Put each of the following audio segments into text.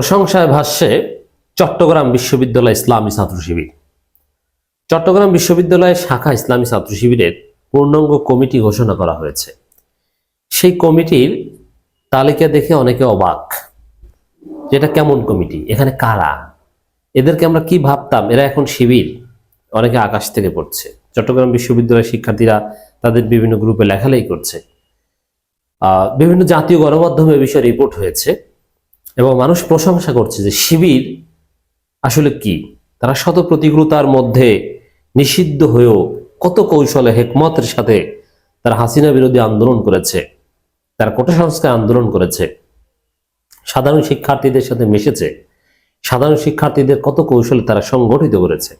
প্রশংসায় ভাষ্যে চট্টগ্রাম বিশ্ববিদ্যালয় ইসলামী ছাত্র শিবির। চট্টগ্রাম বিশ্ববিদ্যালয়ের শাখা ইসলামী ছাত্র শিবিরের পূর্ণাঙ্গ কমিটি ঘোষণা করা হয়েছে। সেই কমিটির তালিকা দেখে অনেকে অবাক যেটা কেমন কমিটি? এখানে কারা? এদেরকে আমরা কি ভাবতাম? এরা এখন শিবির। অনেকে আকাশ থেকে পড়ছে। চট্টগ্রাম বিশ্ববিদ্যালয়ের শিক্ষার্থীরা তাদের বিভিন্ন গ্রুপে লেখালেখি করছে। বিভিন্ন জাতীয় গণমাধ্যমে বিষয়ে রিপোর্ট হয়েছে। এবং মানুষ প্রশংসা করছে যে শিবির আসলে কি? তারা শত প্রতিকূলতার মধ্যে নিষিদ্ধ হয়েও কত কৌশলে হেকমতের সাথে তারা হাসিনা বিরোধী আন্দোলন করেছে, তারা কোটা সংস্কার আন্দোলন করেছে, সাধারণ শিক্ষার্থীদের সাথে মিশেছে, সাধারণ শিক্ষার্থীদের কত কৌশলে তারা সংগঠিত করেছে।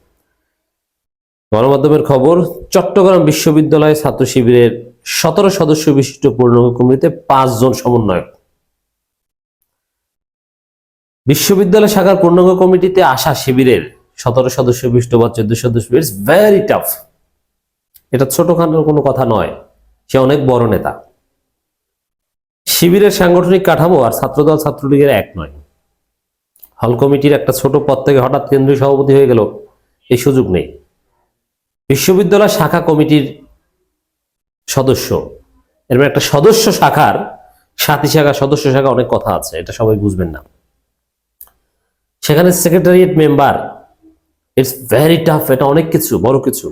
গণমাধ্যমের খবর, চট্টগ্রাম বিশ্ববিদ্যালয়ে ছাত্র শিবিরের সতেরো সদস্য বিশিষ্ট পূর্ণাঙ্গ কমিটিতে পাঁচজন সমন্বয়ক বিশ্ববিদ্যালয় শাখার পূর্ণাঙ্গ কমিটিতে আসা শিবিরের সতেরো সদস্য বিষ্ট বা চোদ্দ সদস্য ইটস ভেরি টাফ এটা ছোটখাটো কোনো কথা নয়। সে অনেক বড় নেতা। শিবিরের সাংগঠনিক কাঠামো আর ছাত্রদল ছাত্রলীগের এক নয়। হল কমিটির একটা ছোট পদ থেকে হঠাৎ কেন্দ্রীয় সভাপতি হয়ে গেল। এই সুযোগ নেই। বিশ্ববিদ্যালয় শাখা কমিটির সদস্য। এরপর একটা সদস্য শাখার সাথী শাখা, সদস্য শাখা অনেক কথা আছে। এটা সবাই বুঝবেন না। সেখানে secretariat member it's very tough এটা অনেক কিছু, বড় কিছু।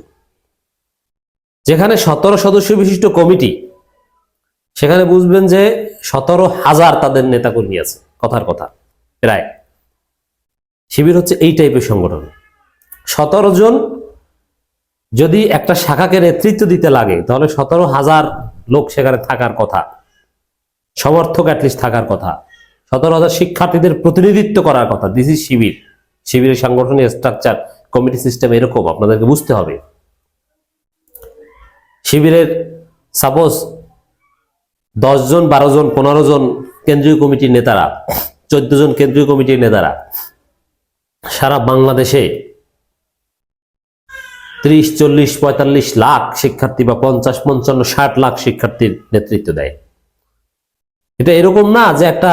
যেখানে সতেরো সদস্য বিশিষ্ট কমিটি, সেখানে বুঝবেন যে সতেরো হাজার তাদের নেতাকর্মী আছে, কথার কথা, প্রায়। শিবির হচ্ছে এই টাইপের সংগঠন। সতেরো জন যদি একটা শাখাকে নেতৃত্ব দিতে লাগে, তাহলে সতেরো হাজার লোক সেখানে থাকার কথা, সমর্থক অ্যাটলিস্ট থাকার কথা। সতেরো হাজার শিক্ষার্থীদের প্রতিনিধিত্ব করার কথা। This is Shibir. শিবিরের সাংগঠনিক স্ট্রাকচার কমিটি সিস্টেম এরকম, আপনাদেরকে বুঝতে হবে। শিবিরের সাপোজ দশ জন, বারো জন, পনেরো জন কেন্দ্রীয় কমিটির নেতারা, চোদ্দ জন কেন্দ্রীয় কমিটির নেতারা সারা বাংলাদেশে ত্রিশ, চল্লিশ, পঁয়তাল্লিশ লাখ শিক্ষার্থী বা পঞ্চাশ, পঞ্চান্ন, ষাট লাখ শিক্ষার্থীর নেতৃত্ব দেয়। এটা এরকম না যে একটা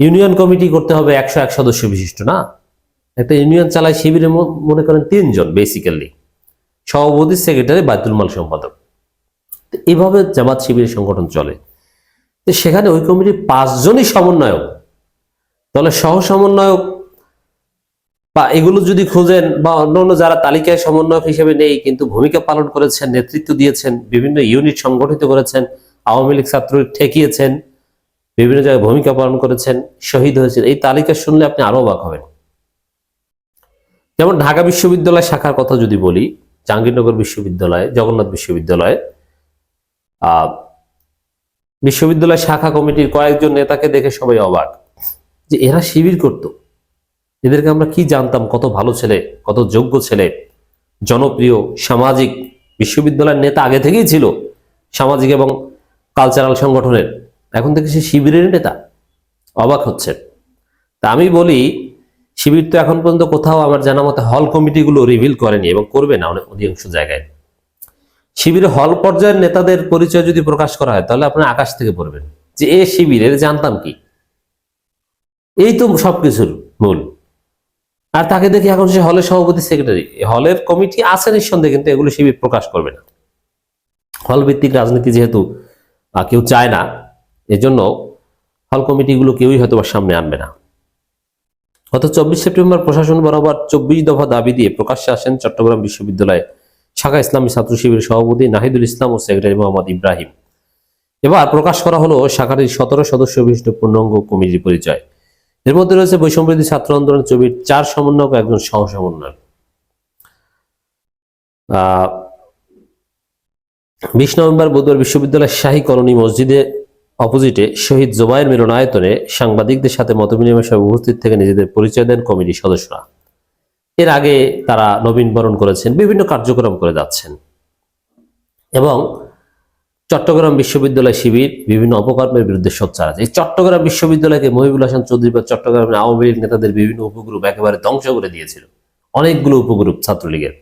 ইউনিয়ন কমিটি করতে হবে একশো এক সদস্য বিশিষ্ট, না? একটা ইউনিয়ন চালায় শিবিরে মনে করেন তিনজন বেসিক্যালি সভাপতি সেক্রেটারি বায়তুল মাল সম্পাদক। তো এইভাবে জামাত শিবিরের সংগঠন চলে। তো সেখানে ওই কমিটির পাঁচজনই সমন্বয়ক। তাহলে সহ সমন্বয়ক বা এগুলো যদি খুঁজেন বা অন্য অন্য যারা তালিকায় সমন্বয়ক হিসেবে নেই, কিন্তু ভূমিকা পালন করেছেন, নেতৃত্ব দিয়েছেন, বিভিন্ন ইউনিট সংগঠিত করেছেন, আওয়ামী লীগ ছাত্র ঠেকিয়েছেন বিভিন্ন জায়গায় ভূমিকা পালন করেছেন, শহীদ হয়েছেন। এই তালিকা শুনলে আপনি আরও অবাক হবেন। যেমন ঢাকা বিশ্ববিদ্যালয় শাখার কথা যদি বলি, জাহাঙ্গীরনগর বিশ্ববিদ্যালয়, জগন্নাথ বিশ্ববিদ্যালয় বিশ্ববিদ্যালয় শাখা কমিটির কয়েকজন নেতাকে দেখে সবাই অবাক যে এরা শিবির করত। এদেরকে আমরা কি জানতাম? কত ভালো ছেলে, কত যোগ্য ছেলে, জনপ্রিয়, সামাজিক বিশ্ববিদ্যালয়ের নেতা আগে থেকেই ছিল সামাজিক এবং কালচারাল সংগঠনের এখন থেকে সে শিবিরের নেতা। অবাক হচ্ছে। তা আমি বলি, শিবির তো এখন পর্যন্ত কোথাও আমার জানা মতে হল কমিটিগুলো রিভিল করেনি এবং করবে না অধিকাংশ জায়গায়। শিবিরের হল পর্যায়ের নেতাদের পরিচয় যদি প্রকাশ করা হয়, তাহলে আপনি আকাশ থেকে পড়বেন। যে, এ শিবিরের জানতাম কি? এই তো সবকিছুর মূল। আর তাকে দেখি এখন সে হলের সভাপতি সেক্রেটারি হলের কমিটি আছে নিঃসন্দেহে, কিন্তু এগুলো শিবির প্রকাশ করবে না। হল ভিত্তিক রাজনীতি যেহেতু কেউ চায় না এজন্য হল কমিটিগুলো কেউই হয়তো সামনে আনবে না। গত চব্বিশ সেপ্টেম্বর প্রশাসন বরাবর চব্বিশ দফা দাবি দিয়ে প্রকাশ্যে আসেন চট্টগ্রাম বিশ্ববিদ্যালয়ে শাখা ইসলামী ছাত্র শিবিরের সভাপতি নাহিদুল ইসলাম ও সেক্রেটারি মোহাম্মদ ইব্রাহিম। এবার প্রকাশ করা হলো শাখাটির সতেরো সদস্য বিশিষ্ট পূর্ণাঙ্গ কমিটির পরিচয়। এর মধ্যে রয়েছে বৈষম্যবিরোধী ছাত্র আন্দোলন ছবির চার সমন্বয়ক একজন সহ সমন্বয়ক বিশ নভেম্বর বুধবার বিশ্ববিদ্যালয়ের শাহী কলোনি মসজিদে অপোজিটে শহীদ জোবায়ের মিলনায়তনে সাংবাদিকদের সাথে মতবিনিময় সভায় উপস্থিত থেকে নিজেদের পরিচয় দেন কমিটির সদস্যরা। এর আগে তারা নবীনবরণ করেছেন, বিভিন্ন কার্যক্রম করে যাচ্ছেন। এবং চট্টগ্রাম বিশ্ববিদ্যালয় শিবির বিভিন্ন অপকর্মের বিরুদ্ধে সোচ্চার আছে। এই চট্টগ্রাম বিশ্ববিদ্যালয়কে মহিবুল হাসান চৌধুরী বা চট্টগ্রামের আওয়ামী লীগ নেতাদের বিভিন্ন উপগ্রুপ একেবারে ধ্বংস করে দিয়েছিল। অনেকগুলো উপগ্রুপ ছাত্রলীগের।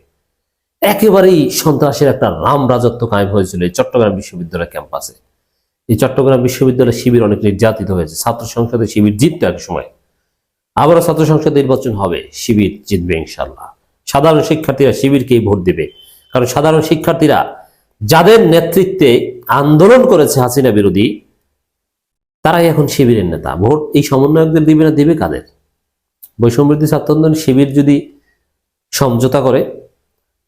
একেবারেই সন্ত্রাসের একটা রাম রাজত্ব কায়েম হয়েছিল এই চট্টগ্রাম বিশ্ববিদ্যালয় ক্যাম্পাসে। এই চট্টগ্রাম বিশ্ববিদ্যালয় শিবির অনেক নির্যাতিত হয়েছে। ছাত্র সংসদে শিবির জিততো এক সময়। আবারও ছাত্র সংসদ নির্বাচন হবে। শিবির জিতবে ইনশাল্লাহ সাধারণ শিক্ষার্থীরা শিবিরকেই ভোট দেবে। কারণ সাধারণ শিক্ষার্থীরা যাদের নেতৃত্বে আন্দোলন করেছে হাসিনা বিরোধী, তারাই এখন শিবিরের নেতা। ভোট এই সমন্বয়কদের দিবে না, দিবে কাদের? বৈষম্যবৃদ্ধি ছাত্র আন্দোলন শিবির যদি সমঝোতা করে,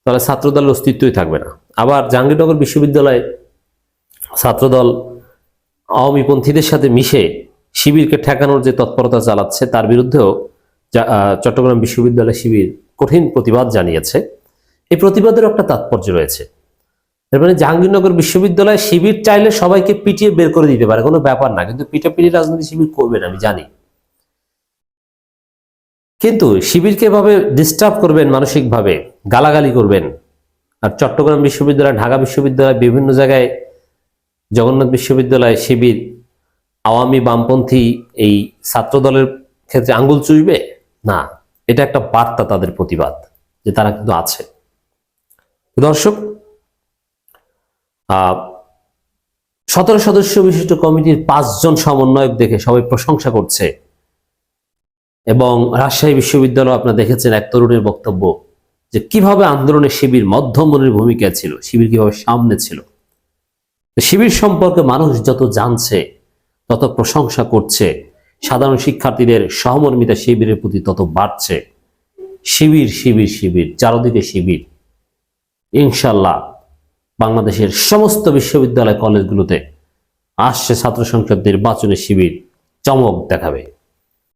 তাহলে ছাত্রদলের অস্তিত্বই থাকবে না। আবার জাহাঙ্গীরনগর বিশ্ববিদ্যালয়ে ছাত্রদল আওয়ামীপন্থীদের সাথে মিশে শিবিরকে ঠেকানোর যে তৎপরতা চালাচ্ছে, তার বিরুদ্ধেও চট্টগ্রাম বিশ্ববিদ্যালয় শিবির কঠিন প্রতিবাদ জানিয়েছে। এই প্রতিবাদের একটা তাৎপর্য রয়েছে। এর মানে জাহাঙ্গীরনগর বিশ্ববিদ্যালয় শিবির চাইলে সবাইকে পিটিয়ে বের করে দিতে পারে, কোনো ব্যাপার না, কিন্তু পিটাপিটি রাজনীতি শিবির করবে না, আমি জানি। কিন্তু শিবিরকে এভাবে ডিস্টার্ব করবেন, মানসিকভাবে গালাগালি করবেন, আর চট্টগ্রাম বিশ্ববিদ্যালয়, ঢাকা বিশ্ববিদ্যালয়, বিভিন্ন জায়গায় জগন্নাথ বিশ্ববিদ্যালয় শিবির আওয়ামী বামপন্থী এই ছাত্র দলের ক্ষেত্রে আঙ্গুল চুষবে না, এটা একটা বার্তা তাদের প্রতিবাদ যে তারা কিন্তু আছে। দর্শক সতেরো সদস্য বিশিষ্ট কমিটির পাঁচজন সমন্বয়ক দেখে সবাই প্রশংসা করছে। এবং রাজশাহী বিশ্ববিদ্যালয় আপনারা দেখেছেন এক তরুণের বক্তব্য যে কীভাবে আন্দোলনে শিবির মধ্যমনের ভূমিকা ছিল, শিবির কীভাবে সামনে ছিল। শিবির সম্পর্কে মানুষ যত জানছে, তত প্রশংসা করছে, সাধারণ শিক্ষার্থীদের সহমর্মিতা শিবিরের প্রতি তত বাড়ছে। শিবির শিবির শিবির, চারদিকে শিবির। ইনশাল্লাহ বাংলাদেশের সমস্ত বিশ্ববিদ্যালয় কলেজগুলোতে আসছে ছাত্র সংসদ নির্বাচনে শিবির, চমক দেখাবে।